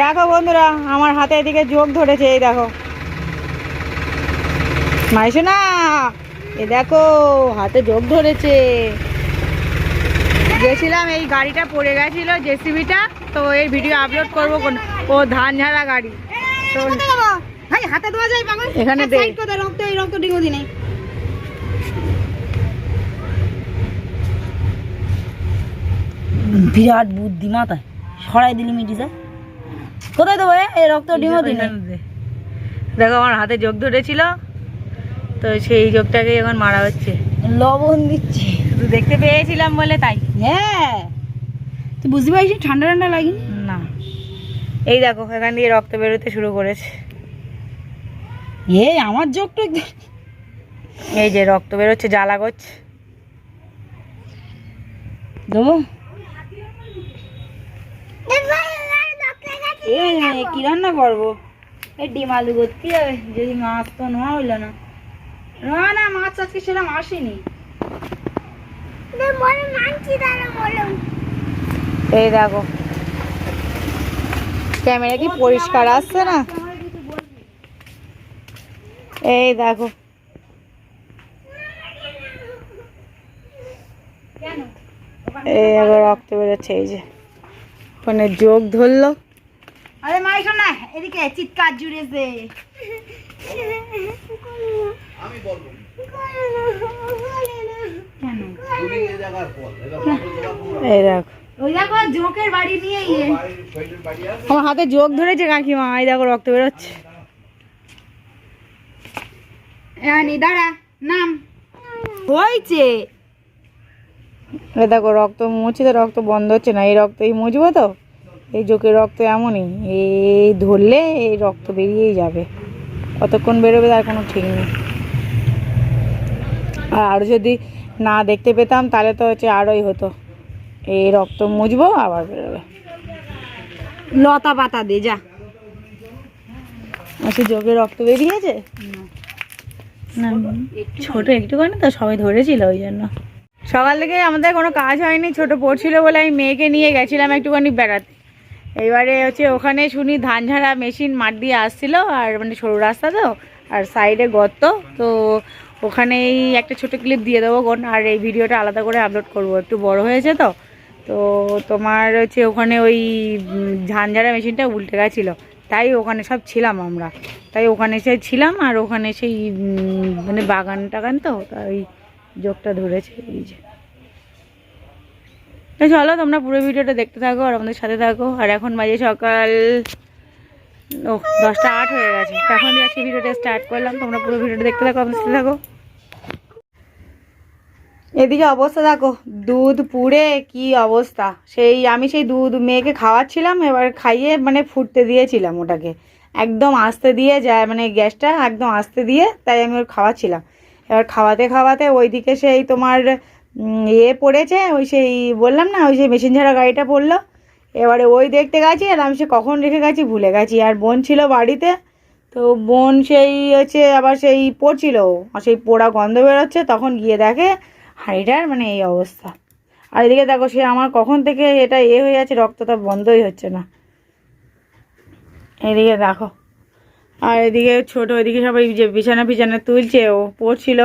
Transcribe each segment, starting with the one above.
দেখো বন্ধুরা আমার হাতে এদিকে যোগ ধরেছে এই দেখো। মাইশো না এ দেখো হাতে যোগ ধরেছে। গেছিলাম এই গাড়িটা পড়ে গেছিল জেসিবিটা তো এই ভিডিও আপলোড করব কোন ও ধান ঝাড়া গাড়ি। তো হাতে যায় এখানে রক্ত এই রক্ত দিনে। বিরাট বুদ্ধি মাথায় সরাই দিলি মিটিছে কোথায় দেবো? এই রক্ত ডিমো দিনে দেখো আমার হাতে যোগ ধরেছিল। তো সেই যোগটাকে এখন মারা হচ্ছে। লবণ দিচ্ছি। শুধু দেখতে পেয়েছিলাম বলে তাই। হ্যাঁ। তুই বুঝতে পারছিস ঠান্ডা ঠান্ডা লাগেনি? না। এই দেখো এখান দিয়ে রক্ত বেরোতে শুরু করেছে। এ আমার যোগটা এই যে রক্ত বেরোচ্ছে জ্বালা করছে। দেবো। এ কি রান্না করব? এই ডিম আলু করতে হবে, যদি মাছ তো নেওয়া হইল না। না না, মাছ আজকে সেরকম আসেনি। এই দেখো। ক্যামেরা কি পরিষ্কার আসছে না? এই দেখো। এই আবার রক্ত বেরোচ্ছে, এই যে। ফোনে যোগ ধরলো। আরে মাইশো না এদিকে চিৎকার জুড়েছে। কেন? এই দেখো। ওই দেখো জোকের বাড়ি নিয়ে আমার হাতে যোগ ধরেছে কাকিমা এই দেখো রক্ত বেরোচ্ছে। নি দাঁড়া নাম। হয়েছে। দেখো রক্ত মুছে তো রক্ত বন্ধ হচ্ছে না এই রক্ত এই মুছবো তো? এই জোকের রক্ত এমনই এই ধরলে এই রক্ত বেরিয়েই যাবে। কতক্ষণ বেরোবে তার কোনো ঠিক নেই। আর আরও যদি না দেখতে পেতাম তাহলে তো হচ্ছে আরোই হতো। এই রক্ত মুছবো আবার বেরোবে। লতা পাতা দে যা। আচ্ছা যোগে রক্ত বেরিয়েছে? না। ছোট একটুখানি তো সবাই ধরেছিল ওই জন্য। সকাল থেকে আমাদের কোনো কাজ হয়নি ছোট পড়ছিল বলে আমি মেয়েকে নিয়ে গেছিলাম একটুখানি বেড়াতে। এবারে হচ্ছে ওখানে শুনি ধান ঝাড়া মেশিন মাঠ দিয়ে আসছিল, আর মানে সরু রাস্তা তো, আর সাইডে গর্ত, তো ওখানেই একটা ছোট ক্লিপ দিয়ে দেবো কোন আর এই ভিডিওটা আলাদা করে আপলোড করব, একটু বড় হয়েছে তো। তো তোমার হচ্ছে ওখানে ওই ধান ঝাড়া মেশিনটা উল্টে গেছিল, তাই ওখানে সব ছিলাম আমরা। তাই ওখানে এসে ছিলাম, আর ওখানে সেই মানে বাগান টাগান তো, তাই যোগটা ধরেছে, এই যে। তো চলো, তোমরা পুরো ভিডিওটা দেখতে থাকো আর আমাদের সাথে থাকো। আর এখন বাজে সকাল ও দশটা আট হয়ে গেছে। তো এখন আজকে ভিডিওটা স্টার্ট করলাম। তোমরা পুরো ভিডিওটা দেখতে থাকো, আমাদের সাথে থাকো। এদিকে অবস্থা দেখো, দুধ পুড়ে কি অবস্থা? সেই, আমি সেই দুধ মেয়েকে খাওয়াচ্ছিলাম, এবার খাইয়ে মানে ফুটতে দিয়েছিলাম ওটাকে। একদম আস্তে দিয়ে যায় মানে গ্যাসটা একদম আস্তে দিয়ে তাই আমি ওর খাওয়াচ্ছিলাম। এবার খাওয়াতে খাওয়াতে ওইদিকে সেই তোমার ইয়ে পড়েছে, ওই সেই বললাম না, ওই সেই মেশিন ঝাড়া গাড়িটা পড়ল। এবারে ওই দেখতে গেছি, আর আমি সে কখন রেখে গেছি ভুলে গেছি। আর বোন ছিল বাড়িতে, তো বোন সেই হচ্ছে আবার সেই পড়ছিল। আর সেই পোড়া গন্ধ বেরোচ্ছে, তখন গিয়ে দেখে হাঁড়িটার মানে এই অবস্থা। আর এদিকে দেখো, সে আমার কখন থেকে এটা এ হয়ে যাচ্ছে রক্তটা বন্ধই হচ্ছে না। এদিকে দেখো, আর এদিকে ছোট, এদিকে সবাই যে বিছানা বিছানা তুলছে, ও পড়ছিল।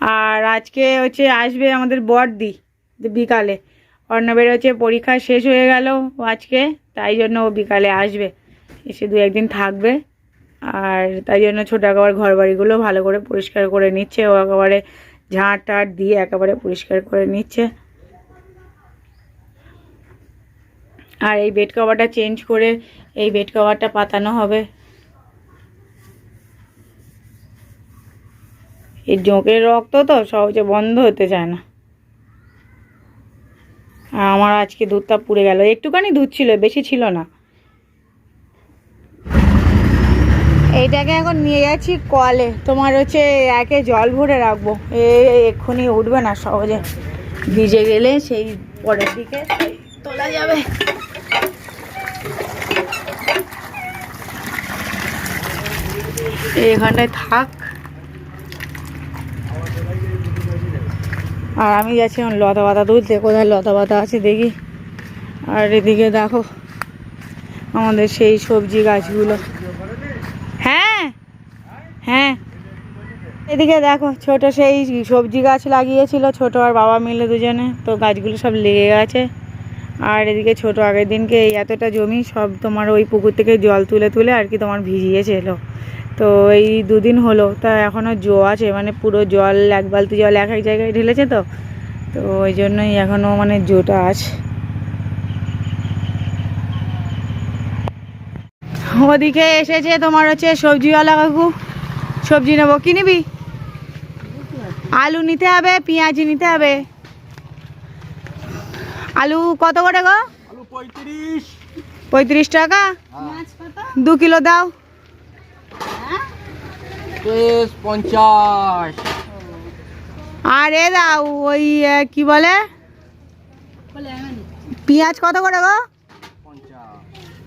আর আজকে হচ্ছে আসবে আমাদের বড়দি বিকালে। অর্ণবের হচ্ছে পরীক্ষা শেষ হয়ে গেল আজকে, তাই জন্য ও বিকালে আসবে। এসে দু একদিন থাকবে। আর তাই জন্য ছোটো একেবারে ঘর বাড়িগুলো ভালো করে পরিষ্কার করে নিচ্ছে। ও একেবারে ঝাঁট টাট দিয়ে একেবারে পরিষ্কার করে নিচ্ছে। আর এই বেড কভারটা চেঞ্জ করে এই বেড কভারটা পাতানো হবে। এই জোঁকের রক্ত তো সহজে বন্ধ হতে চায় না। আমার আজকে দুধটা পুড়ে গেল। একটুখানি দুধ ছিল বেশি ছিল না। এইটাকে এখন নিয়ে যাচ্ছি কলে। তোমার হচ্ছে একে জল ভরে রাখব। এ এক্ষুনি উঠবে না সহজে। ভিজে গেলে সেই পরের দিকে তোলা যাবে। এখানটায় থাক। আর আমি যাচ্ছি এখন লতা পাতা তুলতে, কোথায় লতা পাতা আছে দেখি। আর এদিকে দেখো আমাদের সেই সবজি গাছগুলো। হ্যাঁ হ্যাঁ। এদিকে দেখো ছোট সেই সবজি গাছ লাগিয়েছিল, ছোট আর বাবা মিলে দুজনে। তো গাছগুলো সব লেগে গেছে। আর এদিকে ছোট আগের দিনকে এই এতটা জমি সব তোমার ওই পুকুর থেকে জল তুলে তুলে আর কি তোমার ভিজিয়েছিল তো এই দুদিন হলো তা এখনও জো আছে মানে পুরো জল এক বালতি জল এক এক জায়গায় ঢেলেছে তো তো ওই জন্যই এখনও মানে জোটা আছে। ওদিকে এসেছে তোমার হচ্ছে সবজিওয়ালা কাকু সবজি নেব কি নিবি? আলু নিতে হবে পেঁয়াজ নিতে হবে। আলু কত করে গো? পঁয়ত্রিশ। পঁয়ত্রিশ টাকা? দু কিলো দাও। তেইশ পঞ্চাশ। আর দাও ওই কি বলে? পেঁয়াজ কত করে গো?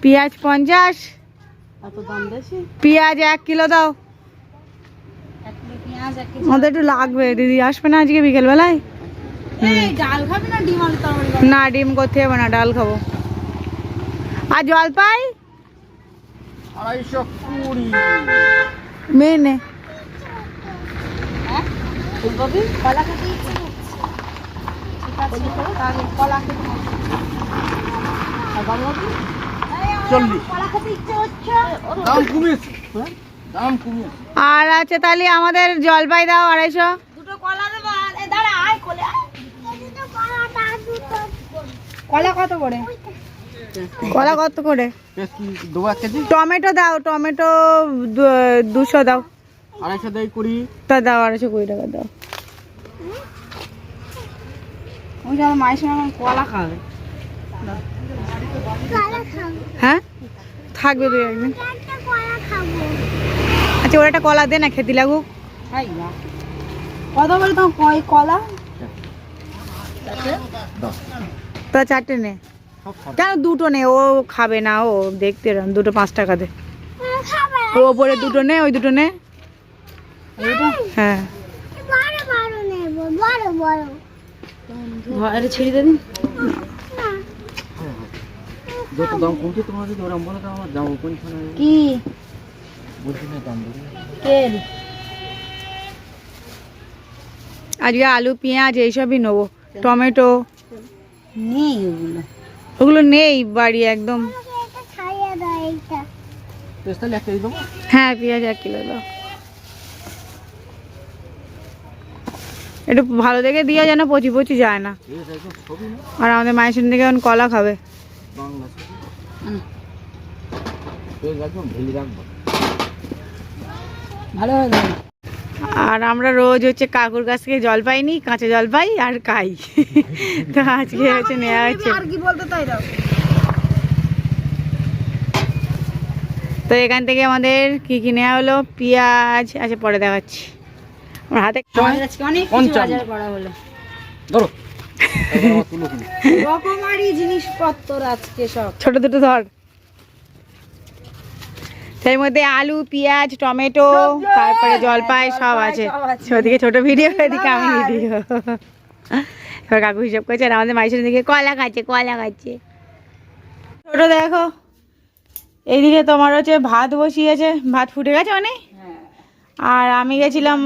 পেঁয়াজ পঞ্চাশ। পেঁয়াজ এক কিলো দাও। আমাদের একটু লাগবে দিদি আসবে না আজকে বিকেলবেলায়? ডাল খাবি না ডিম করতে হবে না ডাল খাব। আর জলপাই? আড়াইশো কুড়ি। মেয়ে নে। হ্যাঁ ফুলকপি। কলা খেতে ইচ্ছে করছে ঠিক আছে তাহলে কলা খেতে আর বাঁধাকপি চল্লিশ। কলা খেতে ইচ্ছে হচ্ছে। দাম কমেছে হ্যাঁ? দাম আর আছে তাহলে আমাদের জলপাই দাও আড়াইশো। দুটো কলা দেবো দাঁড়া আয় কোলে কলা কত করে? কলা কত করে? টমেটো দাও টমেটো দুশো দাও। আড়াইশো দেয় কুড়ি। তা দাও আড়াইশো কুড়ি টাকা দাও। ওই যে আমার মায়ের সঙ্গে আমার কলা খাবে। হ্যাঁ? থাকবে দুই একদিন। আচ্ছা ওর একটা কলা দে না খেতে লাগুক। না। কত করে তোমার কয় কলা? তা চারটে নে। কেন দুটো নে? ও খাবে না ও দেখতে দুটো পাঁচ টাকা দে। ও ওপরে দুটো নে ওই দুটো নে। হ্যাঁ। ঘরে ছেড়ে দেবেন যত দাম কমছে তোমার যদি ওরম বলে আমার দাম কোনখানে কি? বলছি না দাম বলি তেল আজকে আলু পেঁয়াজ এইসবই নেব। টমেটো। নেই ওগুলো। ওগুলো নেই বাড়ি একদম। হ্যাঁ পেঁয়াজ এক কিলো দাও একটু ভালো দেখে দিয়ে যেন পচি পচি যায় না। আর আমাদের মায়ের সঙ্গে এখন কলা খাবে। আর আমরা রোজ হচ্ছে কাকুর কাছ থেকে জল পাইনি, কাঁচা জল পাই আর খাই। তো আজকে হচ্ছে নেওয়া হচ্ছে। তো এখান থেকে আমাদের কি কি নেওয়া হলো? পেঁয়াজ আচ্ছা পরে দেখাচ্ছি। হাতে অনেক বাজার করা হলো। ধরো। এবার আমার তুলো কিনে রকমারি জিনিসপত্র আজকে সব। ছোট দুটো ধর। সেই মধ্যে আলু পেঁয়াজ টমেটো তারপরে জলপাই সব আছে। ওদিকে ছোট ভিডিও আমি ভিডিও। এবার কাকু হিসাব করছে আর আমাদের মাইসের দিকে কলা খাচ্ছে কলা খাচ্ছে। ছোট দেখো এইদিকে তোমার হচ্ছে ভাত বসিয়েছে। ভাত ফুটে গেছে অনেক? আর আমি গেছিলাম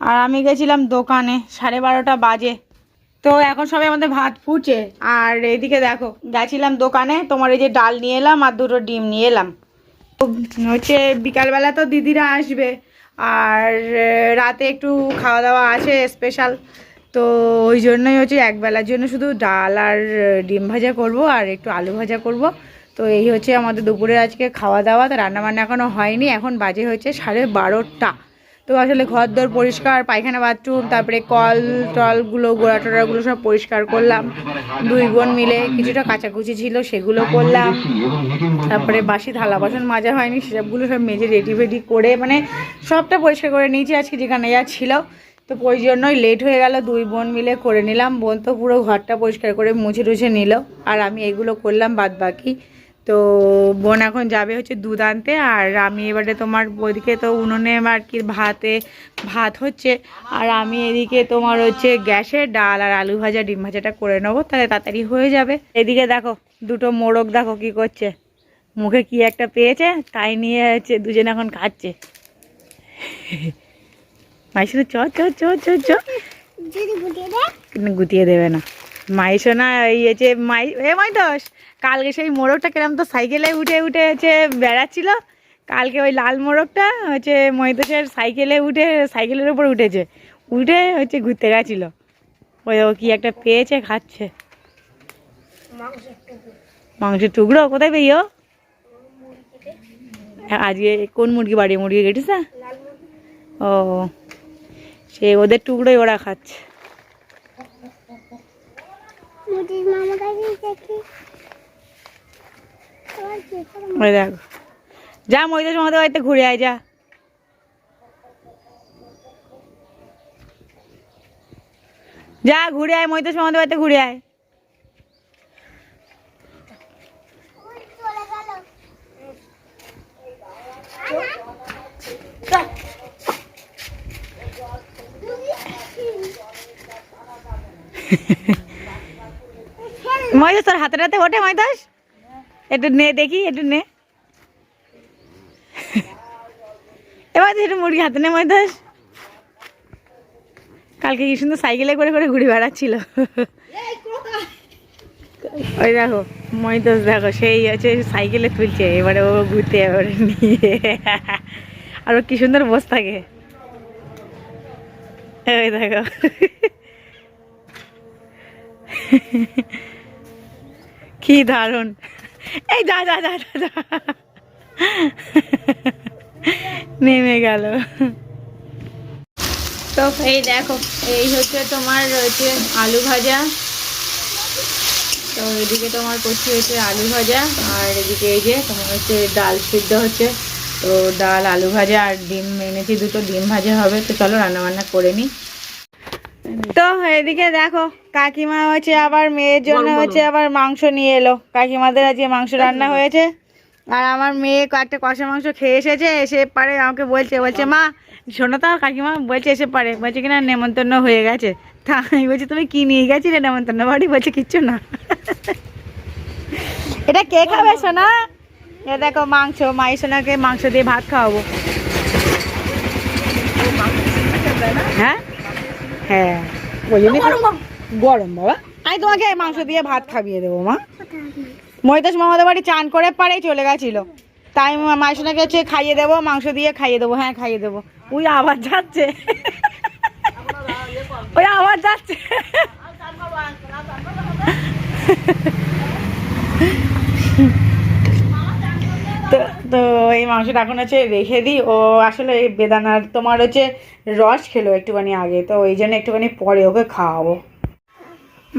আর আমি গেছিলাম দোকানে, সাড়ে বারোটা বাজে। তো এখন সবাই আমাদের ভাত ফুটছে আর এদিকে দেখো, গেছিলাম দোকানে, তোমার এই যে ডাল নিয়ে এলাম আর দুটো ডিম নিয়ে এলাম। হচ্ছে বিকালবেলা তো দিদিরা আসবে, আর রাতে একটু খাওয়া দাওয়া আছে স্পেশাল তো ওই জন্যই হচ্ছে একবেলার জন্য শুধু ডাল আর ডিম ভাজা করব আর একটু আলু ভাজা করব। তো এই হচ্ছে আমাদের দুপুরে আজকে খাওয়া দাওয়া তো রান্নাবান্না এখনও হয়নি, এখন বাজে হচ্ছে সাড়ে বারোটা। তো আসলে ঘর দর পরিষ্কার, পায়খানা বাথরুম তারপরে কল টলগুলো গোড়া টোড়াগুলো সব পরিষ্কার করলাম। দুই বোন মিলে কিছুটা কাচাকুচি ছিল, সেগুলো করলাম। তারপরে বাসি থালা বাসন মাজা হয়নি, সেসবগুলো সব মেজে রেডি ফেডি করে মানে সবটা পরিষ্কার করে নিয়েছি আজকে যেখানে যা ছিল। তো ওই জন্যই লেট হয়ে গেল, দুই বোন মিলে করে নিলাম। বোন তো পুরো ঘরটা পরিষ্কার করে মুছে টুছে নিল। আর আমি এগুলো করলাম বাদ বাকি তো বোন এখন যাবে হচ্ছে দুধ আনতে আর আমি এবারে তোমার ওইদিকে তো উনুনে আর কি ভাতে ভাত হচ্ছে আর আমি এদিকে তোমার হচ্ছে গ্যাসে ডাল আর আলু ভাজা ডিম ভাজাটা করে নেব তাহলে তাড়াতাড়ি হয়ে যাবে। এদিকে দেখো দুটো মোড়ক দেখো কি করছে। মুখে কি একটা পেয়েছে তাই নিয়ে হচ্ছে দুজনে এখন খাচ্ছে। মাইশোনা চ চ চ চ চ গুটিয়ে দেবে না। মাইশোনা এই হচ্ছে মাই এ মাইদস কালকে সেই মোড়কটা কিরম তো সাইকেলে উঠে উঠে হচ্ছে বেড়াচ্ছিল। কালকে ওই লাল মোরগটা হচ্ছে মহিতোষের সাইকেলে উঠে, সাইকেলের উপর উঠেছে। উঠে হচ্ছে ঘুরতে গেছিল। ওই ও কি একটা পেয়েছে, খাচ্ছে। মাংসের টুকরো, কোথায় পেয়েও আজকে কোন মুরগি বাড়ি, মুরগি কেটেছে? ও, সে ওদের টুকরোই ওরা খাচ্ছে। ওই যা মহিলা আমাদের বাড়িতে ঘুরে আয়, যা। যা, ঘুরে আয় মহিলা আমাদের বাড়িতে ঘুরে আয়। মহিলা তোর হাতে হাতে ওঠে মহিদাস একটু নে দেখি, একটু নে। এবার মুরগি হাতে নে মহিদাস কালকে কি সুন্দর সাইকেলে করে করে ঘুরে বেড়াচ্ছিল। ওই দেখো মহিদাস দেখো, সেই আছে সাইকেলে তুলছে, এবারে ও ঘুরতে এবারে নিয়ে। আর কি সুন্দর বসে থাকে। ওই দেখো। কি দারুণ। এই যা যা যা যা যা নেমে গেল। তো এই দেখো, এই হচ্ছে তোমার রয়েছে আলু ভাজা। তো এদিকে তোমার করছি হচ্ছে আলু ভাজা, আর এদিকে এই যে তোমার হচ্ছে ডাল সিদ্ধ হচ্ছে। তো ডাল, আলু ভাজা আর ডিম এনেছি, দুটো ডিম ভাজা হবে। তো চলো রান্না বান্না করে নিই। তো এদিকে দেখো কাকিমা হচ্ছে আবার মেয়ের জন্য হচ্ছে আবার মাংস নিয়ে এলো। কাকিমাদের আজকে মাংস রান্না হয়েছে। আর আমার মেয়ে একটা কষা মাংস খেয়ে এসেছে এসে পারে আমাকে বলছে বলছে মা শোনো তো কাকিমা বলছে এসে পারে। বলছে কিনা নেমন্তন্ন হয়ে গেছে। তা আমি বলছি তুমি কি নিয়ে গেছিলে নেমন্তন্ন বাড়ি? বলছে কিচ্ছু না। এটা কে খাবে সোনা? এ দেখো মাংস মাই সোনাকে মাংস দিয়ে ভাত খাওয়াবো। হ্যাঁ? হ্যাঁ। ওই গরম বাবা। আমি তোমাকে মাংস দিয়ে ভাত খাইয়ে দেবো মা। মহিতাস মামাদের বাড়ি চান করে পারেই চলে গেছিল। তাই মাইসোনাকে হচ্ছে খাইয়ে দেবো মাংস দিয়ে খাইয়ে দেবো হ্যাঁ খাইয়ে দেবো। ওই আবার যাচ্ছে। ওই আবার যাচ্ছে। তো তো এই মাংসটা এখন হচ্ছে রেখে দিই। ও আসলে এই বেদানার তোমার হচ্ছে রস খেলো একটুখানি আগে, তো ওই জন্য একটুখানি পরে ওকে খাওয়াবো।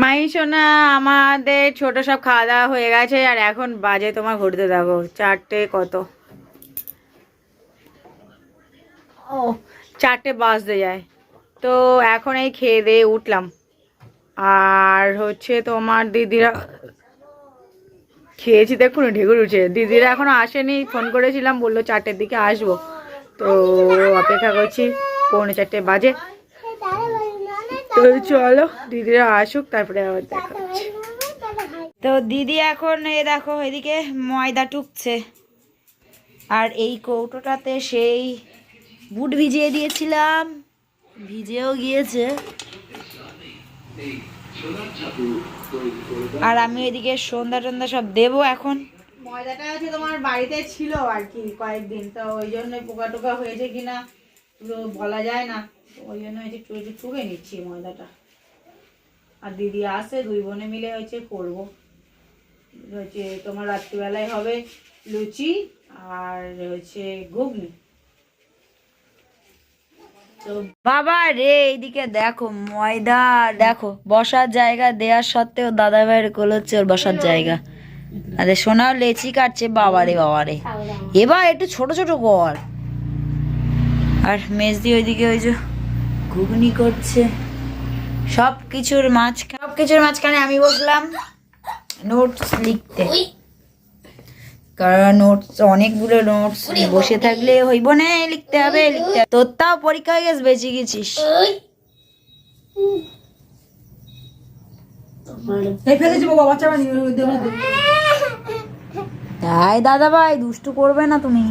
মাই সোনা, আমাদের ছোট সব খাওয়া দাওয়া হয়ে গেছে, আর এখন বাজে তোমার ঘুরতে দেখো চারটে কত? ও, চারটে বাজতে যায়। তো এখন এই খেয়ে দিয়ে উঠলাম। আর হচ্ছে তোমার দিদিরা খেয়েছি, দেখুন, ঢেকুর উঠছে। দিদিরা এখনও আসেনি ফোন করেছিলাম, বলল চারটের দিকে আসব। তো অপেক্ষা করছি, পৌনে চারটে বাজে। তো চলো, দিদিরা আসুক, তারপরে আবার দেখা হচ্ছে। তো দিদি এখন, এ দেখো, এদিকে ময়দা টুকছে। আর এই কৌটোটাতে সেই বুট ভিজিয়ে দিয়েছিলাম। ভিজেও গিয়েছে। আর আমি এদিকে সন্ধ্যা টন্ধ্যা সব দেবো এখন। ময়দাটা হচ্ছে তোমার বাড়িতে ছিল আর কি কয়েকদিন, তো ওই জন্য পোকা টোকা হয়েছে কিনা পুরো বলা যায় না। ওই জন্য হচ্ছে একটু একটু টুকে নিচ্ছি ময়দাটা। আর দিদি আসে, দুই বোনে মিলে হচ্ছে করব। হচ্ছে তোমার রাত্রিবেলায় হবে লুচি আর হচ্ছে ঘুগনি। বাবা রে, এইদিকে দেখো, ময়দা, দেখো, বসার জায়গা দেওয়ার সত্ত্বেও দাদা ভাইয়ের কোল হচ্ছে ওর বসার জায়গা। আরে সোনাও লেচি কাটছে বাবারে বাবারে এবার একটু ছোট ছোট কর। আর মেজদি ওইদিকে ওই যে ঘুগনি করছে। সব কিছুর মাঝখানে সব কিছুর মাঝখানে আমি বসলাম নোটস লিখতে। কারণ নোটস অনেকগুলো নোটস বসে থাকলে হইব না লিখতে হবে লিখতে তোর তাও পরীক্ষা হয়ে গেছে বেঁচে গেছিস। তাই দাদা ভাই দুষ্টু করবে না তুমি।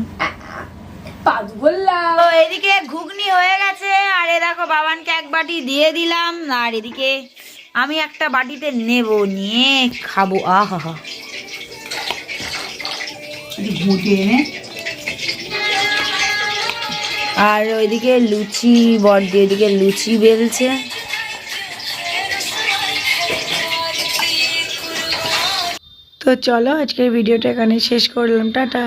এদিকে ঘুগনি হয়ে গেছে আর এ দেখো বাবানকে এক বাটি দিয়ে দিলাম আর এদিকে আমি একটা বাটিতে নেব নিয়ে খাব আহা হা। আর ওইদিকে লুচি বড়দি ওইদিকে লুচি বেলছে। তো চলো আজকের ভিডিওটা এখানে শেষ করলাম। টাটা।